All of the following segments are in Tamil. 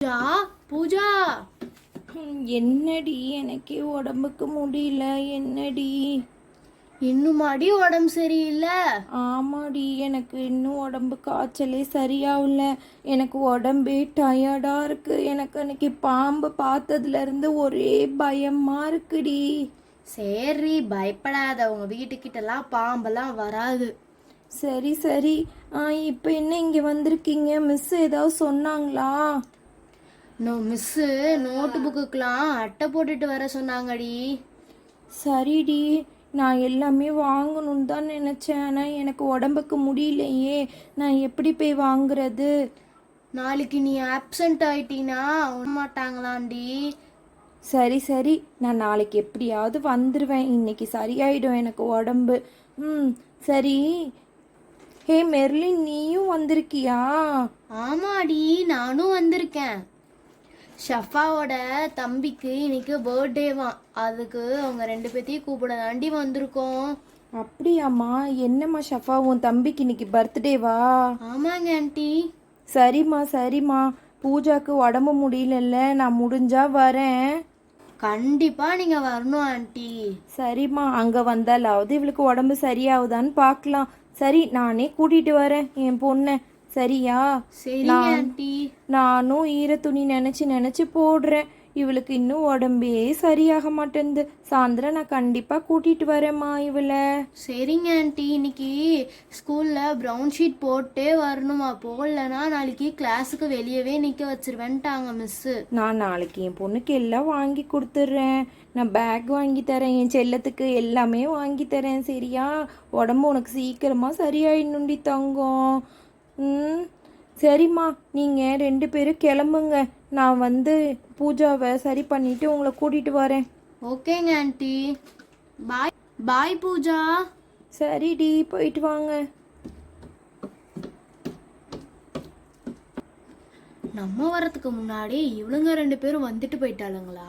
பூஜா பூஜா. என்னடி? எனக்கே உடம்புக்கு முடியல. என்னடி? இன்னுமாடி உடம்பு சரியில்லை? ஆமாடி எனக்கு இன்னும் உடம்பு காய்ச்சலே சரியாகல. எனக்கு உடம்பே டயர்டாக இருக்கு. எனக்கு அன்னைக்கு பாம்பு பார்த்ததுல இருந்து ஒரே பயமா இருக்குடி. சரி பயப்படாத. உங்க வீட்டுக்கிட்டலாம் பாம்பெல்லாம் வராது. சரி சரி. இப்போ என்ன இங்கே வந்திருக்கீங்க? மிஸ் ஏதாவது சொன்னாங்களா? நோ மிஸ்ஸு நோட்டு புக்குக்கெலாம் அட்டை போட்டுட்டு வர சொன்னாங்கடி. சரிடி நான் எல்லாமே வாங்கணும்னு தான் நினச்சேன். ஆனால் எனக்கு உடம்புக்கு முடியலையே. நான் எப்படி போய் வாங்குறது? நாளைக்கு நீ ஆப்சண்ட் ஆயிட்டீனா மாட்டாங்களாண்டி. சரி சரி. நான் நாளைக்கு எப்படியாவது வந்துடுவேன் இன்னைக்கு சரியாயிடும் எனக்கு உடம்பு. ம் சரி. ஹே மெர்லின் நீயும் வந்திருக்கியா? ஆமாடி நானும் வந்திருக்கேன். ஷஃபாவோட தம்பிக்கு இன்னைக்கு பர்த்டேவாம் அதுக்கு அவங்க ரெண்டு பேத்தையும் கூப்பிட தாண்டி வந்திருக்கோம். அப்படியாம்மா? என்னம்மா ஷஃபா உன் தம்பிக்கு இன்னைக்கு பர்த்டேவா ஆமாங்க ஆண்டி. சரிம்மா சரிம்மா. பூஜாக்கு உடம்பு முடியலல்ல நான் முடிஞ்சா வரேன். கண்டிப்பா நீங்க வரணும் ஆண்டி. சரிம்மா அங்கே வந்தாலாவது இவளுக்கு உடம்பு சரியாகுதான்னு பார்க்கலாம். சரி நானே கூட்டிட்டு வரேன் என் பொண்ணை. சரியா? ஆண்டி. நானும் ஈர துணி நினச்சி நினச்சி போடுறேன். இவளுக்கு இன்னும் உடம்பே சரியாக மாட்டேங்குது சாயந்தரம் நான் கண்டிப்பாக கூட்டிட்டு வரேம்மா இவளை. சரிங்க ஆண்டி. இன்னைக்கு ஸ்கூல்ல ப்ரௌன் ஷீட் போட்டே வரணுமா? போடலனா நாளைக்கு கிளாஸுக்கு வெளியவே நிக்க வச்சிருவேன்ட்டாங்க மிஸ்ஸு நான் நாளைக்கு என் பொண்ணுக்கு எல்லாம் வாங்கி கொடுத்துட்றேன் நான் பேக் வாங்கி தரேன். என் செல்லத்துக்கு எல்லாமே வாங்கி தரேன். சரியா? உடம்பு உனக்கு சீக்கிரமாக சரியாயிடணுண்டி தங்கம். ம் சரிம்மா. நீங்கள் ரெண்டு பேரும் கிளம்புங்க. நான் வந்து பூஜாவை சரி பண்ணிட்டு உங்களை கூட்டிகிட்டு வரேன். ஓகேங்க ஆண்டி. பாய் பாய் பூஜா. சரிடி போயிட்டு வாங்க. நம்ம வரதுக்கு முன்னாடி இவளுங்க ரெண்டு பேரும் வந்துட்டு போயிட்டாளுங்களா?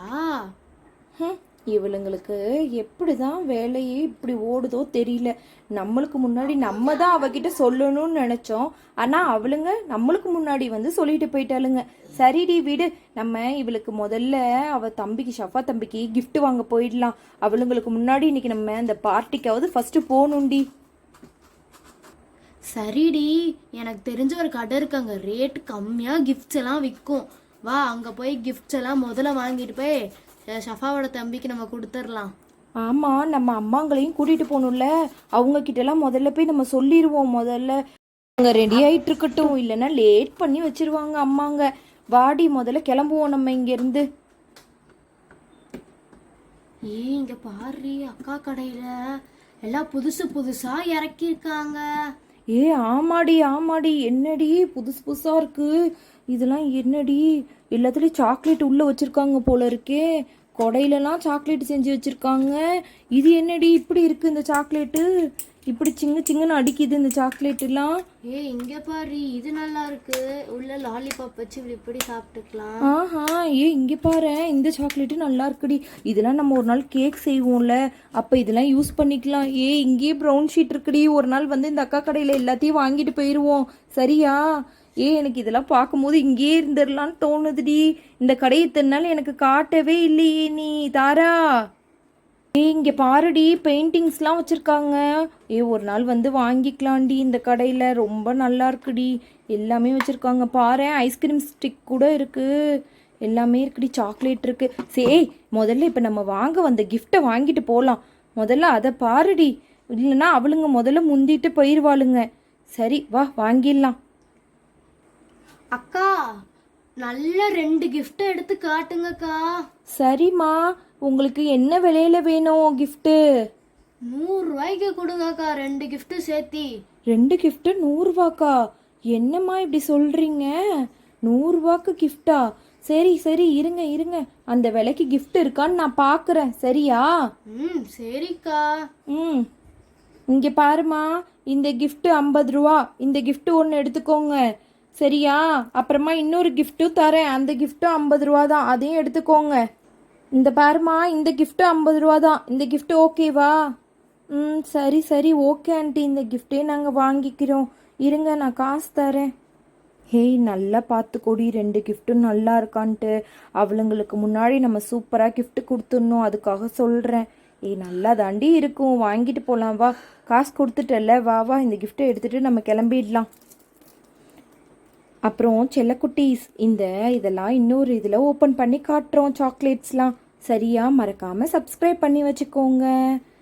ஹம், இவளுங்களுக்கு எப்படி தான் வேலையே இப்படி ஓடுதோ தெரியல. நம்மளுக்கு முன்னாடி நம்ம தான் அவகிட்ட சொல்லணும்னு நினச்சோம். ஆனால் அவளுங்க நம்மளுக்கு முன்னாடி வந்து சொல்லிட்டு போயிட்டாளுங்க. சரிடி விடு நம்ம இவளுக்கு முதல்ல அவ தம்பிக்கு ஷஃபா தம்பிக்கு கிஃப்ட் வாங்க போயிடலாம். அவளுங்களுக்கு முன்னாடி இன்னைக்கு நம்ம அந்த பார்ட்டிக்காவது ஃபர்ஸ்ட் போகணுண்டி சரிடி எனக்கு தெரிஞ்ச ஒரு கடை இருக்கு அங்கே ரேட் கம்மியாக கிஃப்ட்ஸ் எல்லாம் விற்கும் வா அங்கே போய் கிஃப்ட்ஸ் எல்லாம் முதல்ல வாங்கிட்டு போய் ஷஃபாவோட தம்பிக்கு நம்ம கொடுத்துடலாம் ஆமாம் நம்ம அம்மாங்களையும் கூட்டிகிட்டு போகணும்ல. அவங்க கிட்டலாம் முதல்ல போய் நம்ம சொல்லிடுவோம் முதல்ல அவங்க ரெடி ஆயிட்டு இருக்கட்டும் இல்லைன்னா லேட் பண்ணி வச்சிருவாங்க அம்மாங்க. வாடி முதல்ல கிளம்புவோம் நம்ம இங்கேருந்து. ஏய் இங்க பாரு அக்கா கடையில எல்லாம் புதுசு புதுசா இறக்கியிருக்காங்க. ஏ ஆமாடி ஆமாடி. என்னடி புதுசு புதுசாக இருக்கு? இதெல்லாம் என்னடி? எல்லாத்துலேயும் சாக்லேட் உள்ளே வச்சிருக்காங்க போல இருக்கே. கொடையிலலாம் சாக்லேட் செஞ்சு வச்சிருக்காங்க. இது என்னடி? இப்படி இருக்கு இந்த சாக்லேட்டு இப்படி சிங்கு சிங்குன்னு அடிக்குது இந்த சாக்லேட்டுலாம் ஏய் இங்க பாரு இது நல்லா இருக்கு. உள்ள லாலிபாப் வச்சு இப்படி சாப்பிட்டுக்கலாம். ஆஹா ஏ இங்கே பாரு. இந்த சாக்லேட்டு நல்லா இருக்குடி. இதெல்லாம் நம்ம ஒரு நாள் கேக் செய்வோம்ல. அப்போ இதெல்லாம் யூஸ் பண்ணிக்கலாம். ஏ இங்கேயே ப்ரௌன் ஷீட் இருக்குடி. ஒரு நாள் வந்து இந்த அக்கா கடையில் எல்லாத்தையும் வாங்கிட்டு போயிடுவோம் சரியா? ஏ எனக்கு இதெல்லாம் பார்க்கும்போது இங்கேயே இருந்துடலான்னு தோணுதுடி. இந்த கடையை இத்தனை நாள் எனக்கு காட்டவே இல்லையே நீ தாரா. ஏ இங்கே பாருடி பெயிண்டிங்ஸ்லாம் வச்சுருக்காங்க. ஏ ஒரு நாள் வந்து வாங்கிக்கலாம்டி இந்த கடையில். ரொம்ப நல்லா இருக்குடி. எல்லாமே வச்சுருக்காங்க. பாரு ஐஸ்கிரீம் ஸ்டிக் கூட இருக்குது எல்லாமே இருக்குடி. சாக்லேட் இருக்குது சே முதல்ல இப்போ நம்ம வாங்க வந்த கிஃப்ட்டை வாங்கிட்டு போகலாம் முதல்ல அதை பாருடி. இல்லைன்னா அவளுங்க முதல்ல முந்திட்டு போயிடுவாளுங்க சரி வா வாங்கிடலாம். அக்கா நல்ல ரெண்டு gift எடுத்து காட்டுங்கக்கா. சரிம்மா உங்களுக்கு என்ன விலையில வேணும் கிஃப்ட்டு நூறு ரூபாய்க்கு கொடுங்கக்கா ரெண்டு gift சேர்த்தி. ரெண்டு கிஃப்ட்டு நூறுரூவாக்கா? என்னம்மா இப்படி சொல்கிறீங்க நூறுரூவாக்கு கிஃப்டா சரி சரி இருங்க இருங்க. அந்த விலைக்கு கிஃப்ட் இருக்கான்னு நான் பார்க்குறேன் சரியா? ம் சரிக்கா. ம். இங்கே பாருமா இந்த கிஃப்ட்டு ஐம்பது ரூபா. இந்த gift ஒன்று எடுத்துக்கோங்க. சரியா? அப்புறமா இன்னொரு கிஃப்ட்டும் தரேன். அந்த கிஃப்ட்டும் ஐம்பது ரூபா தான். அதையும் எடுத்துக்கோங்க. இந்த பாருமா இந்த கிஃப்ட்டும் ஐம்பது ரூபா தான். இந்த கிஃப்ட் ஓகேவா ம் சரி சரி. ஓகே ஆண்டி இந்த கிஃப்டே நாங்கள் வாங்கிக்கிறோம். இருங்க நான் காசு தரேன். ஹேய் நல்லா பார்த்துக்கோடி. ரெண்டு கிஃப்ட்டும் நல்லா இருக்கான்ட்டு. அவளுங்களுக்கு முன்னாடி நம்ம சூப்பராக கிஃப்ட் கொடுத்துடணும். அதுக்காக சொல்கிறேன் ஏய் நல்லா தாண்டி இருக்கும். வாங்கிட்டு போகலாம் வா. காசு கொடுத்துட்டல வா வா. இந்த கிஃப்ட்டை எடுத்துகிட்டு நம்ம கிளம்பிடலாம். அப்புறம் செல்லக்குட்டீஸ் இந்த இதெல்லாம் இன்னொரு இதில் ஓப்பன் பண்ணி காட்டுறோம் சாக்லேட்ஸ்லாம் சரியா மறக்காமல் சப்ஸ்கிரைப் பண்ணி வச்சுக்கோங்க.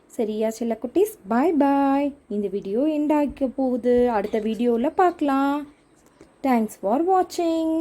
சரியா செல்லக்குட்டீஸ்? பாய் பாய் இந்த வீடியோ எண்ட் ஆகிக்க போகுது. அடுத்த வீடியோவில் பார்க்கலாம். தேங்க்ஸ் ஃபார் வாட்சிங்